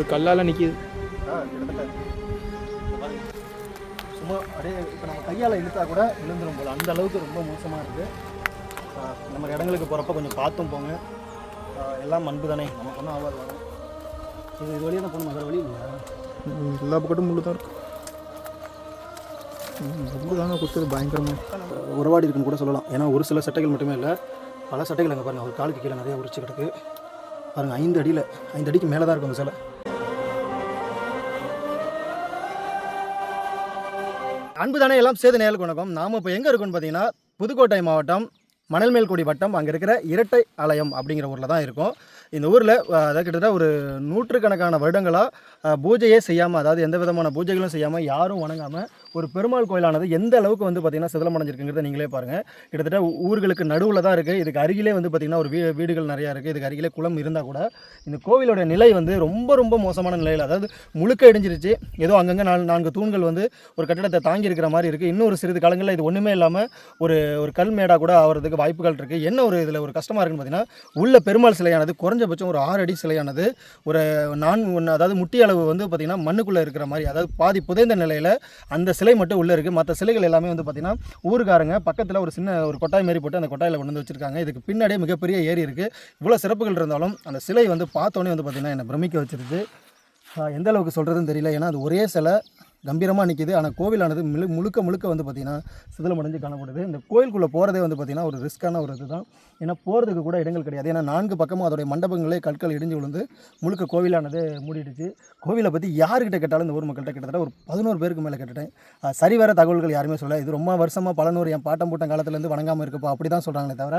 ஒரு கல்லால் நிற்கிது. சும்மா அப்படியே இப்போ நம்ம கையால் இழுத்தா கூட விழுந்துரும் போல. அந்த அளவுக்கு ரொம்ப மோசமாக இருக்குது இந்த மாதிரி இடங்களுக்கு போகிறப்ப கொஞ்சம் பார்த்தும் போங்க. எல்லாம் அன்பு தானே நமக்கு ஒன்றும் ஆகாது வரும். இது இது வழியாக தான் போகணும்? வேறு வழி இல்லையா ம், எல்லா பக்கட்டும் முள்ளு தான் இருக்கு. ம், முள்ளு தாங்க குத்துது பயங்கரமாக உறவாடி இருக்குன்னு கூட சொல்லலாம். ஏன்னா ஒரு சில சட்டைகள் மட்டுமே இல்லை பல சட்டைகள் அங்கே பாருங்கள் ஒரு காலுக்கு கீழே நிறைய உரிச்சு கிடக்கு. பாருங்கள் ஐந்து அடியில் ஐந்து அடிக்கு மேலே தான் இருக்கும் அந்த சிலை. அன்புதானே எல்லாம் சேது நேயலுக்கு வணக்கம். நாம் இப்போ எங்கே இருக்கோம்னு பார்த்தீங்கன்னா புதுக்கோட்டை மாவட்டம் மணல்மேல்குடி வட்டம் அங்கே இருக்கிற இரட்டை ஆலயம் அப்படிங்கிற ஊரில் தான் இருக்கும். இந்த ஊரில் அதாவது கிட்டத்தட்ட ஒரு நூற்றுக்கணக்கான வருடங்களாக பூஜையே செய்யாமல் அதாவது எந்த விதமான பூஜைகளும் செய்யாமல் யாரும் வணங்காமல் ஒரு பெருமாள் கோயிலானது எந்த அளவுக்கு வந்து பார்த்திங்கன்னா சிதலமடைஞ்சிருக்குங்கிறத நீங்களே பாருங்கள் கிட்டத்தட்ட ஊர்களுக்கு நடுவில் தான் இருக்குது இதுக்கு அருகிலே வந்து பார்த்திங்கன்னா ஒரு வீ வீடுகள் நிறையா இருக்குது இதுக்கு அருகிலே குளம் இருந்தால் கூட இந்த கோவிலோட நிலை வந்து ரொம்ப ரொம்ப மோசமான நிலையில் அதாவது முழுக்க இடிஞ்சிருச்சு. ஏதோ அங்கங்கே நாலு நான்கு தூண்கள் வந்து ஒரு கட்டிடத்தை தாங்கி இருக்கிற மாதிரி இருக்குது இன்னும் ஒரு சிறிது காலங்களில் இது ஒன்றுமே இல்லாமல் ஒரு ஒரு கல் மேடாக கூட ஆகிறதுக்கு வாய்ப்புகள் இருக்குது என்ன ஒரு இதில் ஒரு கஷ்டமாக இருக்குன்னு பார்த்தீங்கன்னா உள்ள பெருமாள் சிலையானது குறைஞ்சபட்சம் ஒரு ஆறு அடி சிலையானது ஒரு நான் ஒன்று அதாவது முட்டி அளவு வந்து பார்த்திங்கன்னா மண்ணுக்குள்ளே இருக்கிற மாதிரி அதாவது பாதி புதைந்த நிலையில் அந்த சிலை மட்டும் உள்ளே இருக்குது மற்ற சிலைகள் எல்லாமே வந்து பார்த்திங்கன்னா ஊருக்காரங்க பக்கத்தில் ஒரு சின்ன ஒரு கொட்டாய் மாரி போட்டு அந்த கொட்டாயில் கொண்டு வந்து வச்சுருக்காங்க. இதுக்கு பின்னாடியே மிகப்பெரிய ஏரி இருக்குது இவ்வளோ சிறப்புகள் இருந்தாலும் அந்த சிலை வந்து பார்த்தோன்னே வந்து பார்த்திங்கன்னா என்னை பிரமிக்க வச்சிருது. எந்த அளவுக்கு சொல்கிறதுன்னு தெரியல. ஏன்னா அது ஒரே சிலை. கம்பீரமாக நிற்கிது ஆனால் கோவிலானது முழு முழுக்க முழுக்க வந்து பார்த்திங்கன்னா சிதிலமடைஞ்சு காணப்படுது. இந்த கோயிலுக்குள்ளே போகிறதே வந்து பார்த்திங்கன்னா ஒரு ரிஸ்க்கான ஒரு இதுதான். ஏன்னா போகிறதுக்கு கூட இடங்கள் கிடையாது. ஏன்னா நான்கு பக்கமும் அதோடைய மண்டபங்களே கற்கள் இடிஞ்சு விழுந்து முழுக்க கோவிலானது மூடிடுச்சு. கோவிலை பற்றி யாருக்கிட்ட கேட்டாலும் இந்த ஊர் மக்கள்கிட்ட கிட்டத்தட்ட ஒரு பதினோரு பேருக்கு மேலே கேட்டுட்டேன். சரிவர தகவல்கள் யாருமே சொல்ல இது ரொம்ப வருஷமாக பலனூர் என் பாட்டம் பூட்டம் காலத்துலேருந்து வணங்காமல் இருக்குப்பா அப்படி தான் சொல்கிறாங்களே தவிர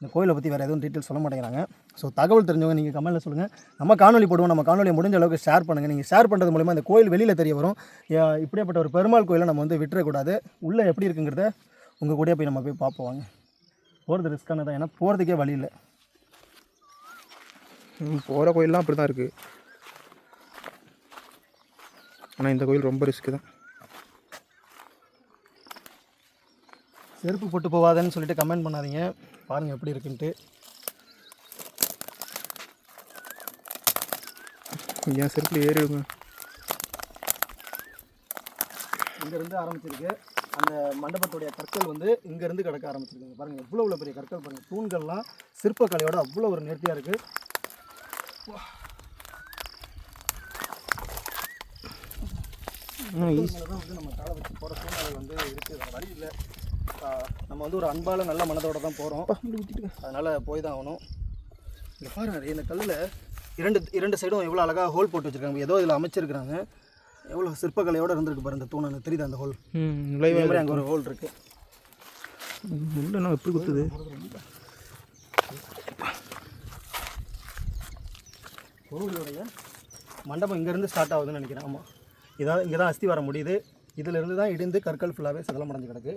இந்த கோயிலை பற்றி வேறு எதுவும் டீட்டெயில் சொல்ல மாட்டேங்கிறாங்க. ஸோ தகவல் தெரிஞ்சவங்க நீங்கள் கமெண்ட்டில் சொல்லுங்கள் நம்ம காணொலி போடுவோம் நம்ம காணொலியை முடிஞ்ச அளவுக்கு ஷேர் பண்ணுங்கள் நீங்கள் ஷேர் பண்ணுறது மூலிமா இந்த கோயில் வெளியில் தெரிய வரும். இப்படியேப்பட்ட இப்படியாப்பட்ட ஒரு பெருமாள் கோயிலை நம்ம வந்து விட்டுறக்கூடாது உள்ளே எப்படி இருக்குங்கிறத உங்கள் கூட போய் நம்ம போய் பார்ப்போம் வாங்க. போகிறது ரிஸ்க்கானது தான் ஏன்னா போகிறதுக்கே வழி இல்லை. போகிற கோயிலெலாம் அப்படி தான் இருக்குது ஆனால் இந்த கோயில் ரொம்ப ரிஸ்க்கு தான். செருப்பு போட்டு போவாதன்னு சொல்லிட்டு கமெண்ட் பண்ணாதீங்க. பாருங்கள் எப்படி இருக்குன்ட்டு. என் செருப்பில் ஏறிடுங்க இங்கேருந்து ஆரம்பிச்சிருக்கு. அந்த மண்டபத்துடைய கற்கள் வந்து இங்கேருந்து கிடக்க ஆரம்பிச்சிருக்குங்க. பாருங்கள் எவ்வளோ இவ்வளோ பெரிய கற்கள் பாருங்கள் தூண்கள்லாம் சிற்பக்கலையோட அவ்வளோ ஒரு நேர்த்தியாக இருக்குது இன்னும் ஈஸி தான் வந்து நம்ம காலை வச்சு போகிற சூழ்நிலை வந்து இருக்குது வழி இல்லை. நம்ம வந்து ஒரு அன்பால நல்ல மனதோட தான் போகிறோம் அதனால் போய் தான் ஆகணும். இங்கே பாருங்க இந்த கல்லில் இரண்டு இரண்டு சைடும் எவ்வளோ அழகாக ஹோல் போட்டு வச்சுருக்காங்க. ஏதோ இதில் அமைச்சிருக்கிறாங்க. எவ்வளோ சிற்பக்கலையோடு இருந்திருக்கு பாருங்க இந்த தூண் தெரியுது அந்த ஹோல் இதே மாதிரி அங்கே ஒரு ஹோல் இருக்குது முள்ளு எப்படி குத்துது? கோவிலுடைய மண்டபம் இங்கேருந்து ஸ்டார்ட் ஆகுதுன்னு நினைக்கிறேன். ஆமாம் இதான் இங்கே தான் அஸ்தி வர முடியுது. இதிலிருந்து தான் இடிந்து கற்கள் ஃபுல்லாகவே சதலம் அடைஞ்சு கிடக்கு.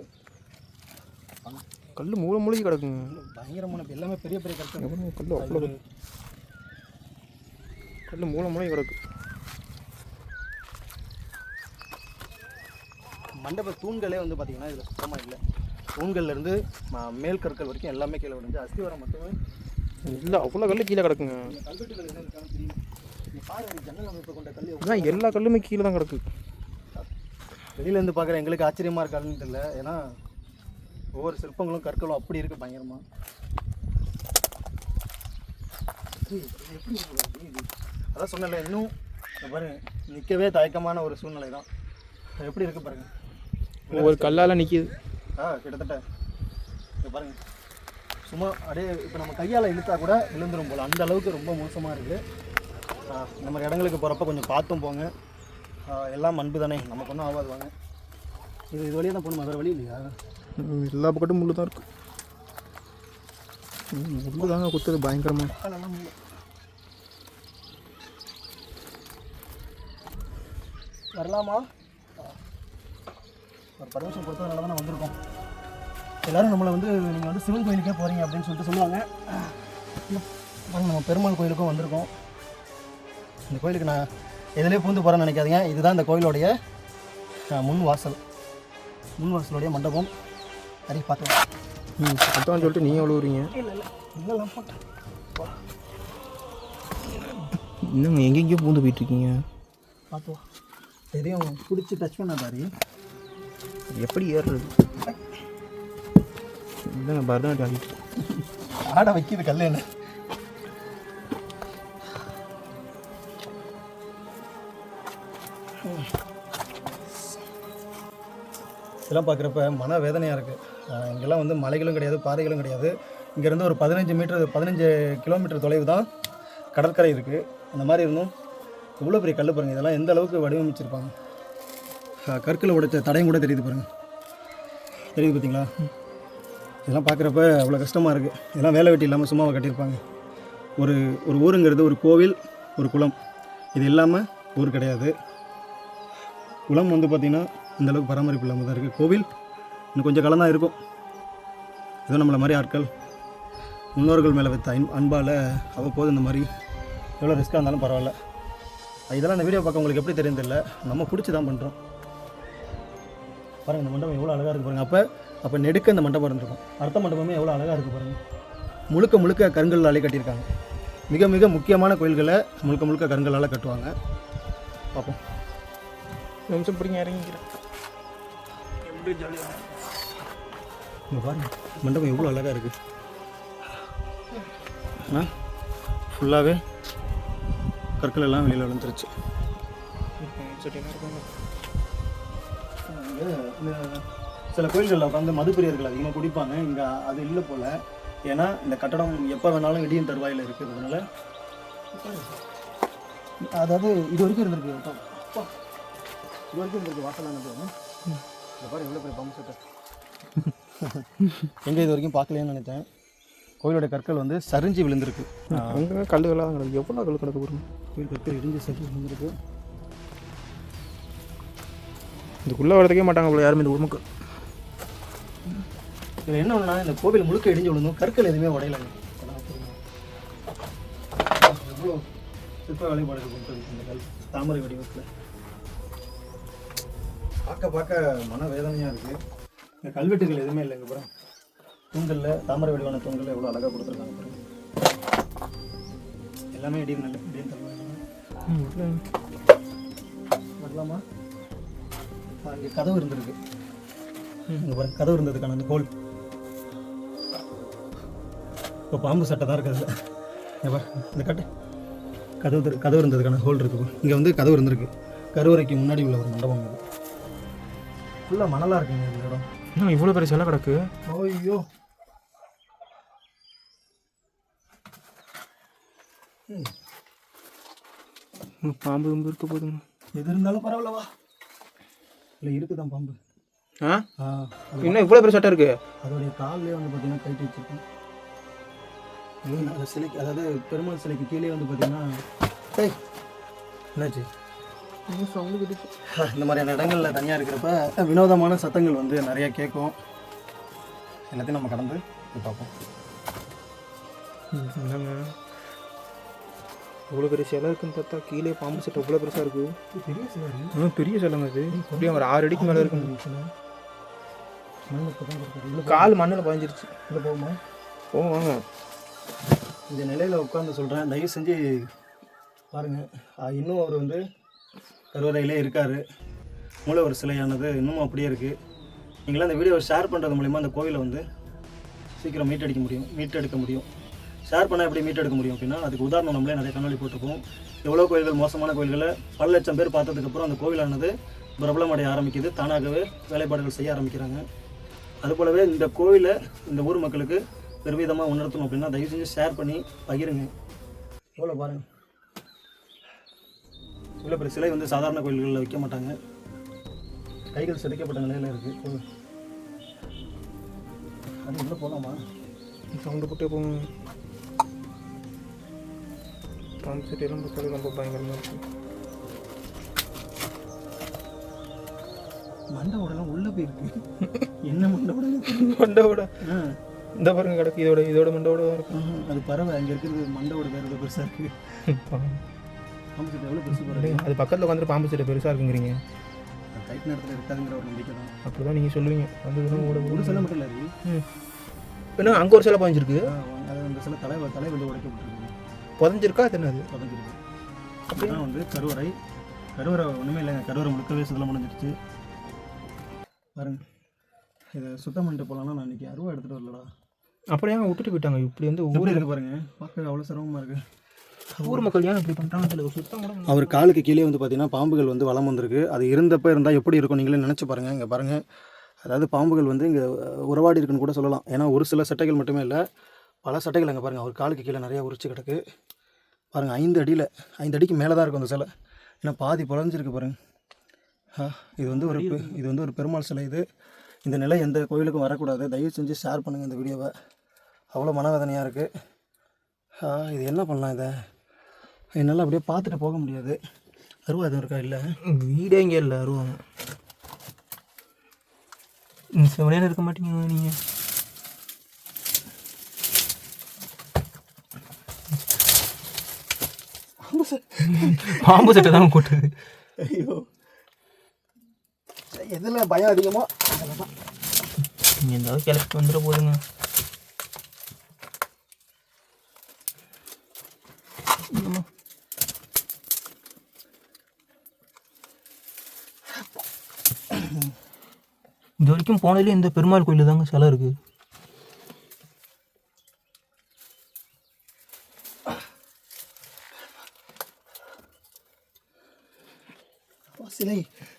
கல் மூளை மூழ்கி கிடக்குங்க. பயங்கரமான எல்லாமே பெரிய பெரிய கற்கள். கல் அவ்வளோ கல் மூளை மூளை கிடக்கு. மண்டப தூண்களே வந்து பார்த்தீங்கன்னா இதில் சுத்தமாக இல்லை. தூண்கள்லேருந்து மேல் கற்கள் வரைக்கும் எல்லாமே கீழே விழுந்து அஸ்திவாரம் மட்டுமே. இல்லை அவ்வளோ கல் கீழே கிடக்குங்க. இதான் எல்லா கல்லுமே கீழே தான் கிடக்கு. வெளியிலேருந்து பார்க்குற எங்களுக்கு ஆச்சரியமாக இருக்காதுன்னு தெரியல. ஏன்னா ஒவ்வொரு சிற்பங்களும் கற்களும் அப்படி இருக்கு பயங்கரமாக எப்படி. அதான் சொன்னல இன்னும் பாருங்க நிற்கவே தயக்கமான ஒரு சூழ்நிலை தான் எப்படி இருக்கு பாருங்க. ஒவ்வொரு கல்லால் நிற்கிது ஆ கிட்டத்தட்ட. இங்க பாருங்க. சும்மா அப்படியே இப்போ நம்ம கையால் இழுத்தா கூட விழுந்துரும் போல். அந்த அளவுக்கு ரொம்ப மோசமாக இருக்குது இந்த மாதிரி இடங்களுக்கு போகிறப்ப கொஞ்சம் பார்த்தும் போங்க. எல்லாம் அன்பு தானே நமக்கு ஒன்றும் ஆகாது வாங்க. இது இது வழியாக தான் போகணும்? வேறு வழி இல்லையா? எல்லா பக்கட்டும் முள்ளு தான் இருக்கு. ம், முள்ளு தாங்க குத்துது பயங்கரமாக வரலாமா? ஒரு பர்மிஷன் கொடுத்ததுனால தான் வந்திருக்கோம். எல்லாரும் நம்மளை வந்து நீங்கள் வந்து சிவன் கோயிலுக்கே போகிறீங்க அப்படின்னு சொல்லிட்டு சொல்லுவாங்க. வாங்க நம்ம பெருமாள் கோயிலுக்கும் வந்திருக்கோம். இந்த கோயிலுக்கு நான் எதிலே பூந்து போகிறேன்னு நினைக்காதீங்க. இதுதான் இந்த கோயிலுடைய முன் வாசல். முன் வாசலுடைய மண்டபம். சரி பார்க்கலாம் ம் அதான் சொல்லிட்டு நீங்கள் அழுவுறீங்க. இல்லை இல்லை இல்லைலாம் போட்டேன் இன்னும் எங்கெங்கேயோ பூந்து போயிட்டுருக்கீங்க? பார்த்து வா எதையும் பிடிச்சி டச் பண்ணாதாரி எப்படி ஏறுறது? இல்லைங்க பரதநாட்டியம் ஆட வைக்கிது கல் இதெல்லாம் பார்க்குறப்ப மன வேதனையாக இருக்குது இங்கெல்லாம் வந்து மலைகளும் கிடையாது பாறைகளும் கிடையாது. இங்கேருந்து ஒரு பதினஞ்சு மீட்டர் பதினஞ்சு கிலோமீட்டர் தொலைவு தான் கடற்கரை இருக்குது. அந்த மாதிரி இருந்தும் இவ்வளோ பெரிய கல் பாருங்கள் இதெல்லாம் எந்த அளவுக்கு வடிவமைச்சிருப்பாங்க? அஹ் கற்களை உடைச்ச தடையும் கூட தெரியுது பாருங்கள் தெரியுது பார்த்தீங்களா? இதெல்லாம் பார்க்குறப்ப அவ்வளோ கஷ்டமாக இருக்குது. இதெல்லாம் வேலை வெட்டி இல்லாமல் சும்மாவை கட்டியிருப்பாங்க. ஒரு ஒரு ஊருங்கிறது ஒரு கோவில் ஒரு குளம். இது இல்லாமல் ஊர் கிடையாது. குளம் வந்து பார்த்திங்கன்னா அந்தளவுக்கு பராமரிப்பு இல்லாமல் தான் இருக்குது கோவில் இன்னும் கொஞ்சம் காலம் தான் இருக்கும். ஏதோ நம்மளை மாதிரி ஆட்கள் முன்னோர்கள் மேலே வைத்த அன் அன்பால் அவ்வப்போது இந்த மாதிரி எவ்வளோ ரிஸ்க்காக இருந்தாலும் பரவாயில்ல. இதெல்லாம் இந்த வீடியோ பார்க்க உங்களுக்கு எப்படி தெரியும் நம்ம பிடிச்சி தான் பண்ணுறோம் பாருங்கள் இந்த மண்டபம் எவ்வளோ அழகாக இருக்குது பாருங்கள் அப்போ அப்போ நெடுக்க இந்த மண்டபம் இருந்திருக்கும். அடுத்த மண்டபமே எவ்வளோ அழகாக இருக்குது பாருங்கள் முழுக்க முழுக்க கருங்கல்லாலே கட்டியிருக்காங்க. மிக மிக முக்கியமான கோயில்களை முழுக்க முழுக்க கருங்கல்லால் கட்டுவாங்க. பார்ப்போம். நிமிஷம் பிடிங்க இறங்கிக்கிறேன். எப்படி ஜாலியாக இங்கே பாருங்க மண்டபம் எவ்வளோ அழகாக இருக்குது ஆ? ஃபுல்லாகவே கற்கள் எல்லாம் வெளியில் விழுந்துருச்சு. சில கோயில்களில் உட்காந்து மதுப்பிரியர்கள் அதிகமாக குடிப்பாங்க. இங்கே அது இல்லை போல். ஏன்னா இந்த கட்டடம் எப்போ வேணாலும் இடியும் தருவாயில் இருக்கிறதுனால அதாவது இது வரைக்கும் இருந்திருக்கு. இது வரைக்கும் இருந்திருக்கு வாசலானது. பாரு எவ்வளோ பெரிய பம்பு செட்டு எங்கே இது வரைக்கும் பார்க்கலையேன்னு நினைத்தேன். கோயிலோட கற்கள் வந்து சரிஞ்சு விழுந்திருக்கு. அங்கே கல்லுகளாக தான் கிடக்கு எவ்வளோ கல் கிடக்கு பாருங்க. கோயில் கற்கள் இடிஞ்சு சரிஞ்சு விழுந்திருக்கு. இதுக்குள்ளே வரதுக்கே மாட்டாங்க போல யாருமே இந்த மக்கள் இதில் என்ன ஒன்றுனா இந்த கோவில் முழுக்க இடிஞ்சு விழுந்தும் கற்கள் எதுவுமே உடையலைங்க எவ்வளோ சிற்ப வேலைப்பாடு இருக்கும் இந்த கல் தாமரை வடிவத்தில். பார்க்க பார்க்க மன வேதனையாக இருக்குது இந்த கல்வெட்டுகள் எதுவுமே இல்லைங்க அப்புறம் தூங்கலில் தாமரை வடிவான தூங்கலில் எவ்வளோ அழகாக கொடுத்துருக்காங்க அப்புறம் எல்லாமே இடியும் நல்ல இடியும் தருவாங்க. வரலாமா? அங்கே கதவு இருந்திருக்கு. இங்கே பாருங்க கதவு இருந்ததுக்கான அந்த கோல். இப்போ பாம்பு சட்டை தான் இருக்குது இங்க பாரு, இந்த கட்டு. கதவு கதவு இருந்ததுக்கான ஹோல் இருக்கு. இங்கே வந்து கதவு இருந்திருக்கு. கருவறைக்கு முன்னாடி உள்ள ஒரு மண்டபம் இது. ஃபுல்லாக மணலாக இருக்குங்க இந்த இடம். இன்னும் இவ்வளோ பெரிய சிலை கிடக்கு? ஐயோ. ம், பாம்பு கிம்பு இருக்க போதுங்க எது இருந்தாலும் பரவாயில்லவா இல்லை இருக்குதான் பாம்பு. ஆ? இன்னும் இவ்வளோ பெரிய சட்டை இருக்கு? அதோடைய கால்லேயே வந்து பார்த்தீங்கன்னா கைட்டு வச்சிருக்கேன். அந்த சிலைக்கு அதாவது பெருமாள் சிலைக்கு கீழே வந்து பார்த்தீங்கன்னா டேய் என்னாச்சு? இந்த மாதிரியான இடங்களில் தனியாக இருக்கிறப்ப வினோதமான சத்தங்கள் வந்து நிறைய கேட்கும். எல்லாத்தையும் நம்ம கடந்து போய் பார்ப்போம். என்னங்க? இவ்வளோ பெரிய சிலை இருக்குன்னு பார்த்தா கீழே பாம்பு சட்டை இவ்வளோ பெருசாக இருக்கு. பெரிய சிலை பெரிய சிலைங்க அது அப்படியே ஒரு ஆறு அடிக்கு மேலே இருக்குங்க உள்ள கால் மண்ணில் பதிஞ்சிருச்சு போகுமா? ஓ வாங்க. இந்த நிலையில் உட்காந்து சொல்கிறேன் தயவு செஞ்சு பாருங்கள் இன்னும் அவர் வந்து கருவறையிலே இருக்கார். மூலவர் சிலையானது இன்னமும் அப்படியே இருக்குது நீங்களாம் அந்த வீடியோவை ஷேர் பண்ணுறது மூலிமா அந்த கோவிலை வந்து சீக்கிரம் மீட்டடிக்க முடியும் மீட்டெடுக்க முடியும். ஷேர் பண்ணால் எப்படி மீட்டெடுக்க முடியும் அப்படின்னா அதுக்கு உதாரணம் நம்மளே நிறைய கண்ணாடி போட்டிருப்போம். எவ்வளோ கோயில்கள் மோசமான கோயில்களை பல லட்சம் பேர் பார்த்ததுக்கப்புறம் அந்த கோவிலானது பிரபலமடைய ஆரம்பிக்குது. தானாகவே வேலைப்பாடுகள் செய்ய ஆரம்பிக்கிறாங்க. அதுபோலவே இந்த கோவிலை இந்த ஊர் மக்களுக்கு பெருவிதமாக உணர்த்தணும் அப்படின்னா தயவு செஞ்சு ஷேர் பண்ணி பகிருங்க. எவ்வளோ பாருங்கள் இவ்வளோ பெரிய சிலை வந்து சாதாரண கோயில்களில் வைக்க மாட்டாங்க. கைகள் செதுக்கப்பட்ட நிலையில் இருக்குது அது உள்ளே போகலாமா சவுண்டு போட்டே போங்க. பாம்பு சட்டையெல்லாம் பார்த்தாலே ரொம்ப பயங்கரமாக இருக்கு. மண்டை உடலாம் உள்ளே போயிருக்கு. என்ன மண்டை உடல் இந்த பாருங்க கிடக்கு இதோட இதோட மண்டோட தான் இருக்கும் அது பறவை. அங்கே இருக்கிறது வேறு எவ்வளோ பெருசாக இருக்குது காமிச்சிட்டு எவ்வளோ பெருசு பாருங்க அது பக்கத்தில் உட்காந்துட்டு பாம்பு சட்டை பெருசாக இருக்குங்கிறீங்க. டைட் நேரத்தில் இருக்காதுங்கிற ஒரு நம்பிக்கை தான். அப்படி தான் நீங்கள் சொல்லுவீங்க வந்ததுன்னா ஓட ஒரு சிலை மட்டும் இல்லை ம். என்ன அங்கே ஒரு சிலை பதிஞ்சிருக்கு? அது அந்த சில தலை தலை வந்து உடைக்கப்பட்டிருக்கு புதஞ்சிருக்கா? அது என்னது புதஞ்சிருக்கு. இதுதான் வந்து கருவறை. கருவறை ஒன்றுமே இல்லைங்க. கருவறை முழுக்கவே சுத்தம் முடிஞ்சிருச்சு பாருங்க. இதை சுத்தம் பண்ணிட்டு போகலான்னா நான் இன்றைக்கி அருவா எடுத்துகிட்டு வரலடா. அப்படியே விட்டுட்டு போயிட்டாங்க. இப்படி வந்து ஊர் ஊர் இருக்கு பாருங்க. பார்க்க அவ்வளோ சிரமமாக இருக்குது ஊர் மக்கள் ஏன் இப்படி பண்ணுறாங்க ஒரு சுத்தம் அவர் காலுக்கு கீழே வந்து பார்த்தீங்கன்னா பாம்புகள் வந்து வளம் வந்திருக்கு. அது இருந்தப்போ இருந்தால் எப்படி இருக்கும் நீங்களே நினச்சி பாருங்கள் இங்கே பாருங்கள் அதாவது பாம்புகள் வந்து இங்கே உறவாடி இருக்குன்னு கூட சொல்லலாம். ஏன்னா ஒரு சில சட்டைகள் மட்டுமே இல்லை பல சட்டைகள் அங்கே பாருங்கள் அவர் காலுக்கு கீழே நிறையா உரிச்சு கிடக்கு. பாருங்கள் ஐந்து அடியில் ஐந்து அடிக்கு மேலே தான் இருக்கும் அந்த சிலை. ஏன்னா பாதி பழஞ்சிருக்கு பாருங்க. இது வந்து ஒரு இது வந்து ஒரு பெருமாள் சிலை இது. இந்த நிலை எந்த கோயிலுக்கும் வரக்கூடாது. தயவு செஞ்சு ஷேர் பண்ணுங்கள் இந்த வீடியோவை அவ்வளோ மனவேதனையாக இருக்குது இது என்ன பண்ணலாம் இதை? என்னால் அப்படியே பார்த்துட்டு போக முடியாது. அருவா எதுவும் இருக்கா இல்லை? வீடே இங்கே இல்லை அருவாங்க செவனேன்னு இருக்க மாட்டீங்க நீங்கள் பாம்பு சட்டை தான் கூட்டுது ஐயோ. எதில் பயம் அதிகமோ? அதில் தான் நீங்கள் எந்தாவது கிளப்பி வந்துட போதுங்க. வரைக்கும் போனதுலேயே இந்த பெருமாள் கோயில் தாங்க சிலை இருக்குது சிலை.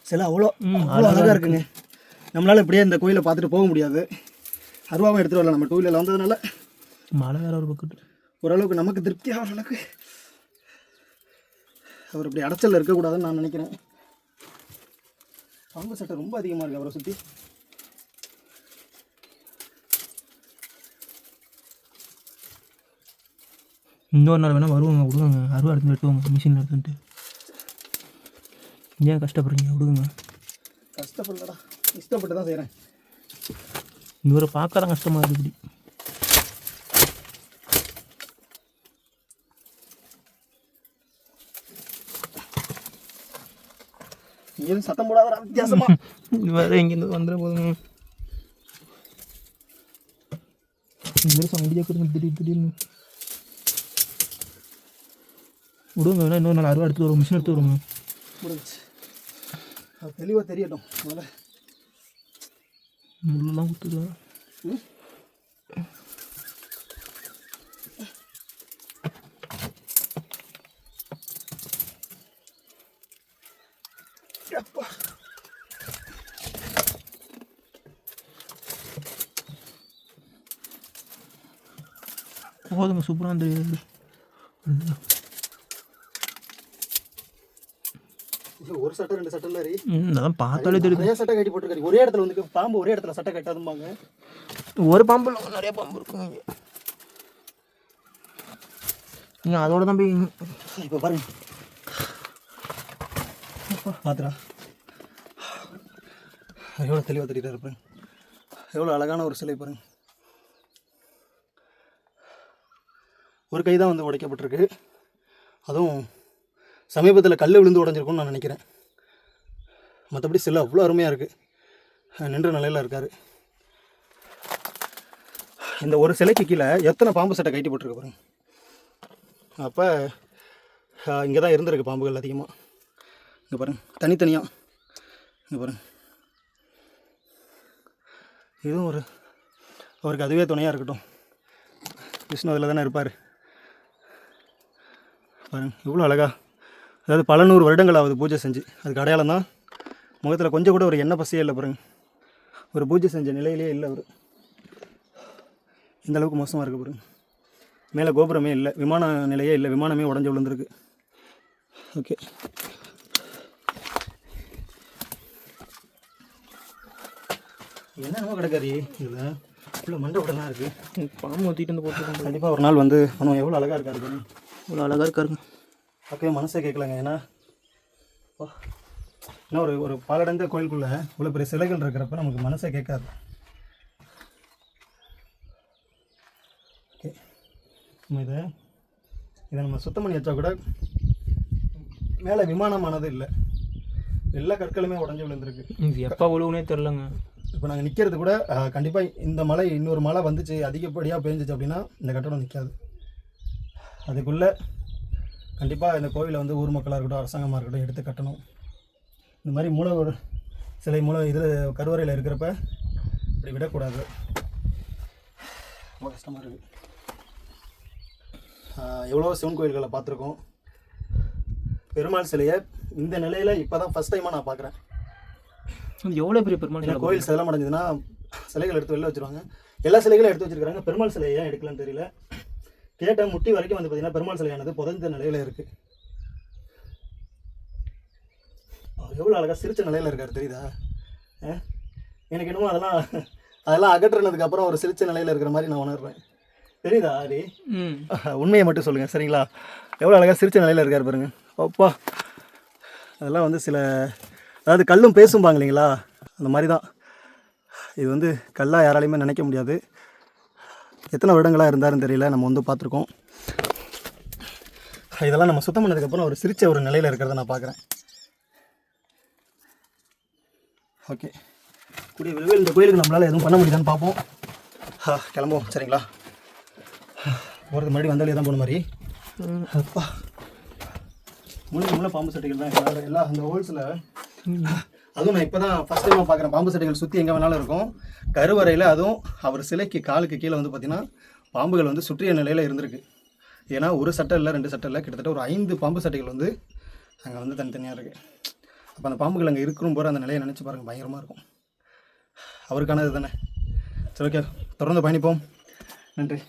சிலை அவ்வளோ அவ்வளோ அழகாக இருக்குங்க. நம்மளால் இப்படியே இந்த கோயிலை பார்த்துட்டு போக முடியாது. அருவாவும் எடுத்துகிட்டு வரல நம்ம டூ வீலரில் வந்ததுனால மழை வேற ஒரு பக்கத்து ஓரளவுக்கு நமக்கு திருப்தியாக அளவுக்கு அவர் இப்படி அடைச்சல் இருக்கக்கூடாதுன்னு நான் நினைக்கிறேன். பாம்பு சட்டை ரொம்ப அதிகமாக இருக்குது அவரை சுற்றி இன்னொரு நாள் வேணால் வருவாங்க விடுவாங்க. அருவா எடுத்து வெட்டுவாங்க மிஷின் எடுத்துட்டு ஏன் கஷ்டப்படுறீங்க? விடுங்க. கஷ்டப்படலடா. இஷ்டப்பட்டு தான் செய்கிறேன் இவரை பார்க்க தான் கஷ்டமாக இருக்குது இப்படி. சத்தம் போடாத வித்தியாசமா. வேறு எங்கேருந்து வந்துட போதுங்க. இந்த சவுண்ட் கேட்குறீங்க திடீர் திடீர்னு. விடுங்க வேணா இன்னொரு நாள் அருவா எடுத்து வருவோம் மிஷின் எடுத்து வருவோங்க முடிஞ்சுச்சு. அது தெளிவாக தெரியட்டும் முதல்ல. முள்ளெல்லாம்? அப்பா. போதுங்க சூப்பராக தெரியுது ஒரு சட்டை ரெண்டு சட்டை இல்லை அதான் பார்த்தாலே தெரியுது. நிறைய சட்டை கட்டி போட்டுருக்காரு. ஒரே இடத்துல வந்து பாம்பு ஒரே இடத்துல சட்டை கட்டாதும்பாங்க. ஒரு பாம்பு இல்லை நிறைய பாம்பு இருக்குங்க இங்கே நீங்கள் அதோட தான் போய் இப்போ பாருங்க. பாத்துடா. எவ்வளோ தெளிவாக தெரியுதா இருப்பேன் எவ்வளோ அழகான ஒரு சிலை பாருங்க. ஒரு கை தான் வந்து உடைக்கப்பட்டிருக்கு. அதுவும் சமீபத்தில் கல் விழுந்து உடஞ்சிருக்கும்னு நான் நினைக்கிறேன். மற்றபடி சிலை அவ்வளோ அருமையாக இருக்குது நின்ற நிலையில் இருக்கார். இந்த ஒரு சிலைக்கு கீழே எத்தனை பாம்பு சட்டை கட்டி போட்டிருக்கு பாருங்க. அப்போ இங்கே தான் இருந்திருக்கு பாம்புகள் அதிகமாக இங்கே பாருங்கள் தனித்தனியாக இங்கே பாருங்க. இதுவும் ஒரு அவருக்கு அதுவே துணையாக இருக்கட்டும். விஷ்ணு அதில் தானே இருப்பார். பாருங்க இவ்வளோ அழகா. அதாவது பல நூறு வருடங்கள் ஆகுது பூஜை செஞ்சு அதுக்கு அடையாளம் தான் முகத்தில் கொஞ்சம் கூட ஒரு எண்ணெய் பசியே இல்லை பாருங்க. ஒரு பூஜை செஞ்ச நிலையிலே இல்லை அவர். இந்த அளவுக்கு மோசமாக இருக்குது பாருங்க. மேலே கோபுரமே இல்லை விமான நிலையே இல்லை விமானமே உடஞ்சி விழுந்திருக்கு. ஓகே. என்னென்னமோ கிடக்காரி இதில். இவ்வளோ மண்டை உடலாம் இருக்குது பாம்பு ஊற்றிட்டு வந்து போட்டுருக்கோம். கண்டிப்பாக ஒரு நாள் வந்து அவன் எவ்வளோ அழகாக இருக்காரு. இவ்வளோ அழகாக இருக்காருங்க. பார்க்கவே மனசே கேட்கலங்க. ஏன்னா ஏன்னா ஒரு ஒரு பாலடைந்த கோயிலுக்குள்ளே இவ்வளோ பெரிய சிலைகள் இருக்கிறப்ப நமக்கு மனசே கேட்காது. ஓகே. நம்ம இதை இதை நம்ம சுத்தம் பண்ணி வச்சா கூட மேலே விமானமானது இல்லை. எல்லா கற்களுமே உடஞ்சி விழுந்திருக்கு. இது எப்போ விழுவுனே தெரிலங்க. இப்போ நாங்கள் நிற்கிறது கூட கண்டிப்பாக இந்த மழை இன்னொரு மழை வந்துச்சு அதிகப்படியாக பேஞ்சிச்சு அப்படின்னா இந்த கட்டடம் நிற்காது அதுக்குள்ளே கண்டிப்பாக இந்த கோவிலை வந்து ஊர் மக்களாக இருக்கட்டும் அரசாங்கமாக இருக்கட்டும் எடுத்து கட்டணும். இந்த மாதிரி மூல சிலை மூல இது கருவறையில் இருக்கிறப்ப இப்படி விடக்கூடாது. ரொம்ப கஷ்டமாக இருக்குது எவ்வளோ சிவன் கோயில்களை பார்த்துருக்கோம். பெருமாள் சிலையை இந்த நிலையில் இப்போ தான் ஃபஸ்ட் டைமாக நான் பார்க்குறேன். எவ்வளோ பெரிய பெருமாள் கோயில் சேதம் அடைஞ்சதுன்னா சிலைகள் எடுத்து வெளில வச்சிருவாங்க. எல்லா சிலைகளும் எடுத்து வச்சிருக்காங்க பெருமாள் சிலையை ஏன் எடுக்கலன்னு தெரியல. கேட்ட முட்டி வரைக்கும் வந்து பார்த்தீங்கன்னா பெருமாள் சிலையானது புதைந்த நிலையில் இருக்கு. அவர் எவ்வளோ அழகாக சிரிச்ச நிலையில் இருக்கார் தெரியுதா? எனக்கு என்னமோ அதெல்லாம் அதெல்லாம் அகற்றுனதுக்கு அப்புறம் ஒரு சிரிச்ச நிலையில் இருக்கிற மாதிரி நான் உணர்றேன். தெரியுதா ஆரி உண்மையை மட்டும் சொல்லுங்கள் சரிங்களா? எவ்வளோ அழகாக சிரிச்ச நிலையில் இருக்கார் பாருங்க. அப்பா. அதெல்லாம் வந்து சில அதாவது கல்லும் பேசும்பாங்க இல்லைங்களா? அந்த மாதிரி தான் இது வந்து கல்லாக யாராலையுமே நினைக்க முடியாது. எத்தனை வருடங்களாக இருந்தாருன்னு தெரியல. நம்ம வந்து பார்த்துருக்கோம். இதெல்லாம் நம்ம சுத்தம் பண்ணதுக்கப்புறம் ஒரு சிரிச்ச ஒரு நிலையில் இருக்கிறத நான் பார்க்குறேன். ஓகே. கூடிய விரைவில் இந்த கோயிலுக்கு நம்மளால் எதுவும் பண்ண முடியுதான்னு பார்ப்போம். கிளம்புவோம். சரிங்களா? போகிறது முன்னாடி வந்தாலே தான் போன மாதிரி. அப்பா. முழுக்க முள்ள பாம்பு சட்டைகள் தான். எல்லா அந்த ஹோல்ஸில் அதுவும் நான் இப்போ தான் ஃபஸ்ட் டைம் பார்க்குறேன் பாம்பு சட்டைகள் சுற்றி எங்கே வேணாலும் இருக்கும். கருவறையில் அதுவும் அவர் சிலைக்கு காலுக்கு கீழே வந்து பார்த்தீங்கன்னா பாம்புகள் வந்து சுற்றிய நிலையில் இருந்திருக்கு. ஏன்னா ஒரு சட்டை இல்லை ரெண்டு சட்டை இல்லை கிட்டத்தட்ட ஒரு ஐந்து பாம்பு சட்டைகள் வந்து அங்கே வந்து தனித்தனியாக இருக்குது அப்போ அந்த பாம்புகள் அங்கே இருக்கிற போகிற அந்த நிலையை நினச்சி பாருங்கள் பயங்கரமாக இருக்கும். அவருக்கானது தானே. சரி ஓகே தொடர்ந்து பயணிப்போம். நன்றி.